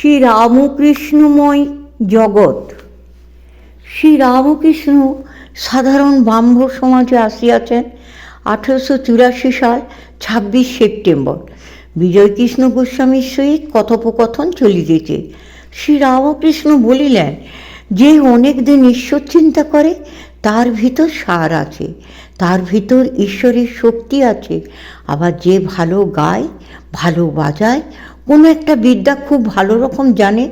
শ্রী রামকৃষ্ণময় জগৎ। শ্রী রামকৃষ্ণ সাধারণ ব্রাহ্ম সমাজে আসিয়াছেন আঠেরোশো চুরাশি সাল ছাব্বিশ সেপ্টেম্বর। বিজয়কৃষ্ণ গোস্বামীর সহিত কথোপকথন চলিতেছে। শ্রী রামকৃষ্ণ বলিলেন, যে অনেক দিন ঈশ্বর চিন্তা করে, তার ভিতর সার আছে, তার ভিতর ঈশ্বরের শক্তি আছে। আবার যে ভালো গায়, ভালো বাজায় কোনো একটা বিদ্যা খুব ভালো রকম জানে,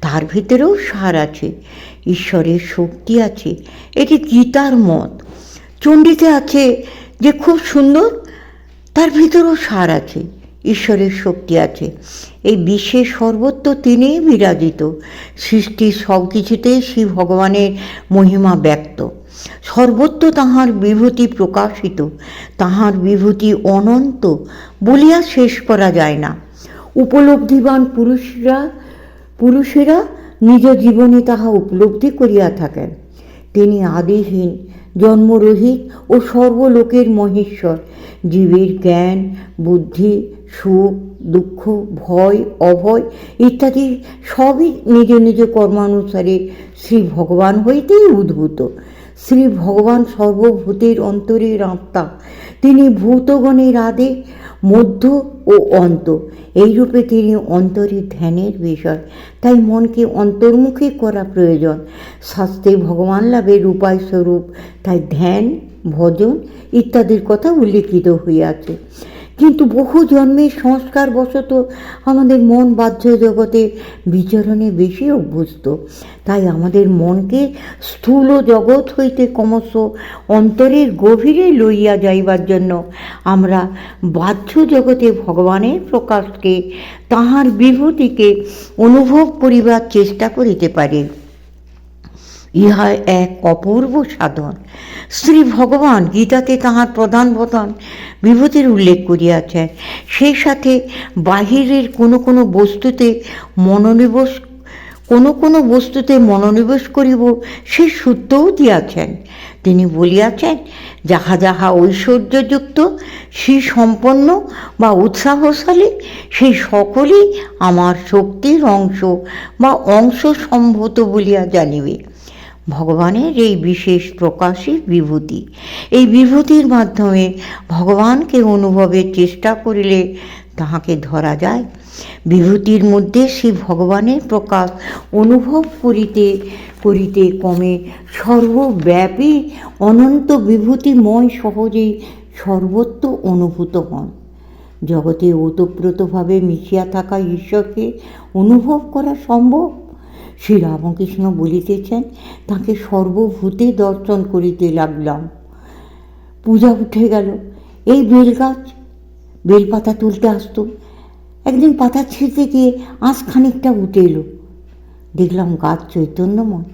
তার ভিতরেও সার আছে, ঈশ্বরের শক্তি আছে, এটি গীতার মত। চণ্ডীতে আছে যে খুব সুন্দর, তার ভিতরেও সার আছে, ঈশ্বরের শক্তি আছে। এই বিশ্বের সর্বত্র তিনিই বিরাজিত সৃষ্টির সব কিছুতেই শ্রী ভগবানের মহিমা ব্যক্ত। সর্বত্র তাহার বিভূতি প্রকাশিত, তাহার বিভূতি অনন্ত, বলিয়া শেষ করা যায় না। উপলব্ধিবান পুরুষরা, পুরুষেরা নিজ জীবনে তাহা উপলব্ধি করিয়া থাকেন। তিনি আদিহীন, জন্মরহিত ও সর্বলোকের মহেশ্বর। জীবের জ্ঞান, বুদ্ধি, সুখ, দুঃখ, ভয়, অভয় ইত্যাদি সবই নিজ নিজ কর্মানুসারে শ্রী ভগবান হইতেই উদ্ভূত। শ্রী ভগবান সর্বভূতের অন্তরের আত্মা তিনি ভূতগণের আদে মধ্য ও অন্ত। এইরূপে তিনি অন্তরে ধ্যানের বিষয়। তাই মনকে অন্তর্মুখী করা প্রয়োজন। শাস্ত্রে ভগবান লাভের উপায় স্বরূপ তাই ধ্যান, ভজন ইত্যাদির কথা উল্লিখিত হইয়াছে। কিন্তু বহু জন্মের সংস্কার বশত আমাদের মন বাহ্য জগতে বিচরণে বেশি অভ্যস্ত। তাই আমাদের মনকে স্থূল জগৎ হইতে ক্রমশ অন্তরের গভীরে লইয়া যাইবার জন্য আমরা বাহ্য জগতে ভগবানের প্রকাশকে, তাহার বিভূতিকে অনুভব করিবার চেষ্টা করিতে পারি। ইহা এক অপূর্ব সাধন। শ্রী ভগবান গীতাতে তাহার প্রধান প্রধান বিভূতির উল্লেখ করিয়াছেন। সেই সাথে বাহিরের কোনো কোনো বস্তুতে মনোনিবেশ, কোনো কোনো বস্তুতে মনোনিবেশ করিব, সে সূত্রও দিয়াছেন। তিনি বলিয়াছেন, যাহা যাহা ঐশ্বর্যযুক্ত, সে সম্পন্ন বা উৎসাহশালী সেই সকলেই আমার শক্তির অংশ বা অংশ সম্ভূত বলিয়া জানিবে। ভগবানের এই বিশেষ প্রকাশই বিভূতি। এই বিভূতির মাধ্যমে ভগবানকে অনুভবের চেষ্টা করিলে তাহাকে ধরা যায়। বিভূতির মধ্যে সেই ভগবানের প্রকাশ অনুভব করিতে করিতে কমে সর্বব্যাপী অনন্ত বিভূতিময় সহজেই সর্বত্র অনুভূত হন। জগতে ওতপ্রোতভাবে মিশিয়া থাকা ঈশ্বরকে অনুভব করা সম্ভব? শ্রী রামকৃষ্ণ বলিতেছেন, তাকে সর্বভূতে দর্শন করিতে লাগলাম। পূজা উঠে গেল। এই বেলগাছ, বেলপাতা তুলতে আসতো। একদিন পাতা ছিঁড়তে গিয়ে আঁশ খানিকটা উঠে এলো। দেখলাম গাছ চৈতন্যময়।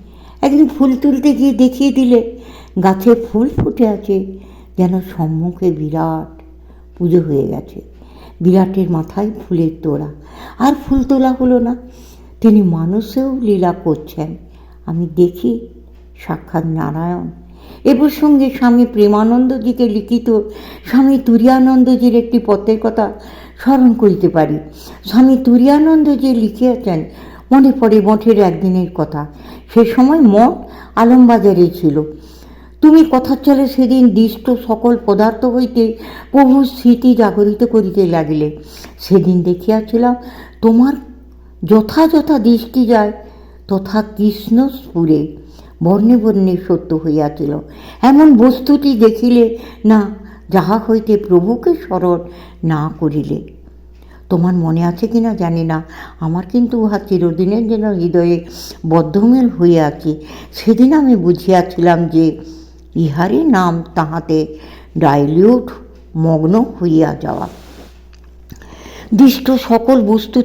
একদিন ফুল তুলতে গিয়ে দেখিয়ে দিলে, গাছে ফুল ফুটে আছে। যেন সম্মুখে বিরাট পুজো হয়ে গেছে। বিরাটের মাথায় ফুলের তোড়া। আর ফুল তোলা হলো না। তিনি মানুষেও লীলা করছেন। আমি দেখি সাক্ষাৎ নারায়ণ। এ প্রসঙ্গে স্বামী প্রেমানন্দজিকে লিখিত স্বামী তুরিয়ানন্দজির একটি পত্রের কথা স্মরণ করিতে পারি। স্বামী তুরিয়ানন্দজি লিখিয়াছেন, মনে পড়ে মঠের একদিনের কথা। সে সময় মঠ আলমবাজারে ছিল। তুমি কথার চলে সেদিন দৃষ্ট সকল পদার্থ হইতে প্রভুর স্মৃতি জাগরিত করিতে লাগিলে। সেদিন দেখিয়াছিলাম তোমার যথাযথা দৃষ্টি যায়, তথা কৃষ্ণ স্ফুরে বর্ণে বর্ণে সত্য হইয়াছিল। এমন বস্তুটি দেখিলে, না, যাহা হইতে প্রভুকে স্মরণ না করিলে। তোমার মনে আছে কি না জানি না, আমার কিন্তু উহা চিরদিনের যেন হৃদয়ে বদ্ধমেল হইয়া আছে। সেদিন আমি বুঝিয়াছিলাম যে, ইহারই নাম তাহাতে ডাইলিউট মগ্ন হইয়া যাওয়া। দৃষ্ট সকল বস্তু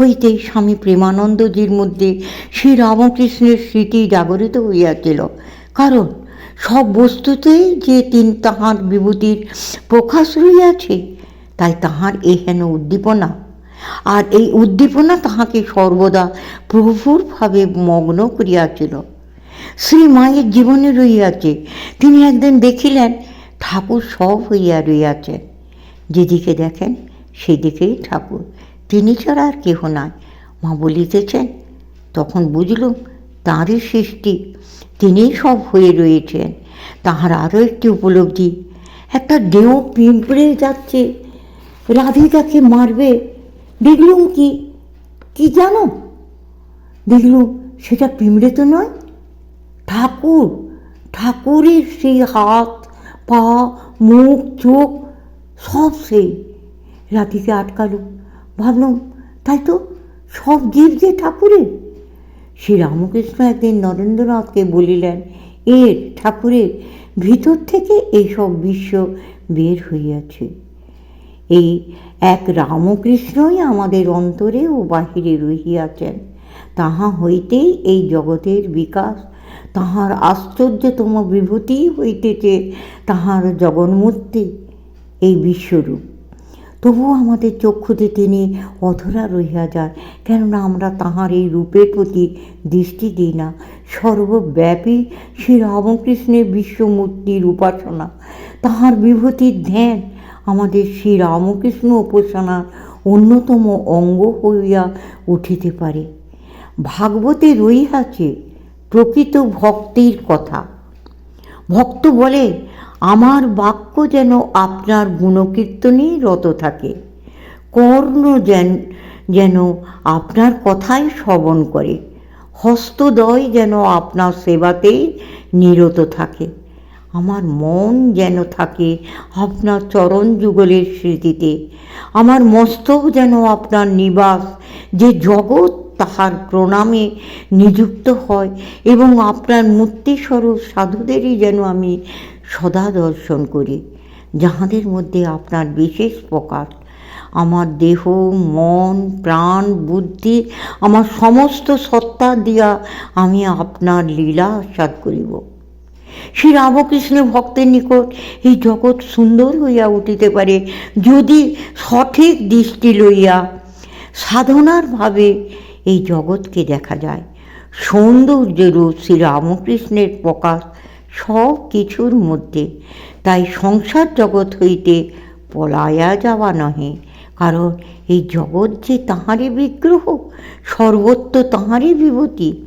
হইতে স্বামী প্রেমানন্দজির মধ্যে শ্রী রামকৃষ্ণের স্মৃতি জাগরিত হইয়াছিল। কারণ সব বস্তুতেই যে তিন তাহার বিভূতির প্রকাশ রইয়াছে তাই তাহার এহেন উদ্দীপনা। আর এই উদ্দীপনা তাহাকে সর্বদা প্রভুরভাবে মগ্ন করিয়াছিল। শ্রী মায়ের জীবনে রইয়াছে তিনি একদিন দেখিলেন ঠাকুর সব হইয়া রইয়াছেন যেদিকে দেখেন, সেদিকেই ঠাকুর। তিনি ছাড়া আর কেহ নাই। মা বলিতেছেন, তখন বুঝলুম তাঁরই সৃষ্টি। তিনিই সব হয়ে রয়েছেন। তাহার আরও একটি উপলব্ধি, একটা দেহ পিঁপড়ে যাচ্ছে। রাধিকাকে মারবে। দেখলুম কি কি জানো? দেখলুম সেটা পিঁমড়ে তো নয়, ঠাকুর, ঠাকুরের সেই হাত, পা, মুখ, চোখ, সব সেই। রাধিকে আটকালো। ভাবলাম, তাই তো সব জীব যে ঠাকুরের। শ্রী রামকৃষ্ণ একদিন নরেন্দ্রনাথকে বলিলেন এর ঠাকুরের, ভিতর থেকে এইসব বিশ্ব বের হইয়াছে। এই এক রামকৃষ্ণই আমাদের অন্তরে ও বাহিরে রহিয়াছেন। তাহা হইতেই এই জগতের বিকাশ, তাহার আশ্চর্যতম বিভূতি হইতেছে তাহার জগন্মূর্তি, এই বিশ্বরূপ। তবুও আমাদের চক্ষুতে তিনি অধরা রহিয়া যায়। কেননা আমরা তাহার এই রূপের প্রতি দৃষ্টি দিই না। সর্বব্যাপী শ্রী রামকৃষ্ণের বিশ্বমূর্তির উপাসনা তাহার বিভূতির ধ্যান আমাদের শ্রী রামকৃষ্ণ উপাসনার অন্যতম অঙ্গ হইয়া উঠিতে পারে। ভাগবতে রইয়াছে প্রকৃত ভক্তির কথা। ভক্ত বলে, আমার বাক্য যেন আপনার গুণকীর্তনেই রত থাকে। কর্ণ যেন যেন আপনার কথাই শ্রবণ করে। হস্তদয় যেন আপনার সেবাতেই নিরত থাকে। আমার মন যেন থাকে আপনার চরণ যুগলের স্মৃতিতে। আমার মস্তক যেন আপনার নিবাস। যে জগৎ তাহার প্রণামে নিযুক্ত হয় এবং আপনার মূর্তিস্বরূপ সাধুদেরই যেন আমি সদা দর্শন করি, যাহাদের মধ্যে আপনার বিশেষ প্রকাশ আমার দেহ, মন, প্রাণ, বুদ্ধি, আমার সমস্ত সত্তা দিয়া আমি আপনার লীলা আস্বাদ করিব। শ্রী রামকৃষ্ণ ভক্তের নিকট এই জগৎ সুন্দর হইয়া উঠিতে পারে, যদি সঠিক দৃষ্টি লইয়া সাধনার ভাবে এই জগৎকে দেখা যায়। সৌন্দর্যরূপ শ্রী রামকৃষ্ণের প্রকাশ সব কিছুর মধ্যে। তাই সংসার জগৎ হইতে পলাইয়া যাওয়া নহে। কারণ এই জগৎ যে তাঁহারই বিগ্রহ, সর্বত্র তাঁহারই বিভূতি।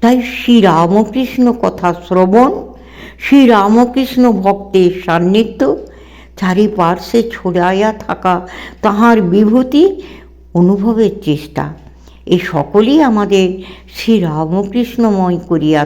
তাই শ্রী রামকৃষ্ণ কথা শ্রবণ শ্রী রামকৃষ্ণ ভক্তের সান্নিধ্য, চারিপার্শ্বে ছড়াইয়া থাকা তাহার বিভূতি অনুভবের চেষ্টা। এ সকলেই আমাদের শ্রী রামকৃষ্ণময় করিয়া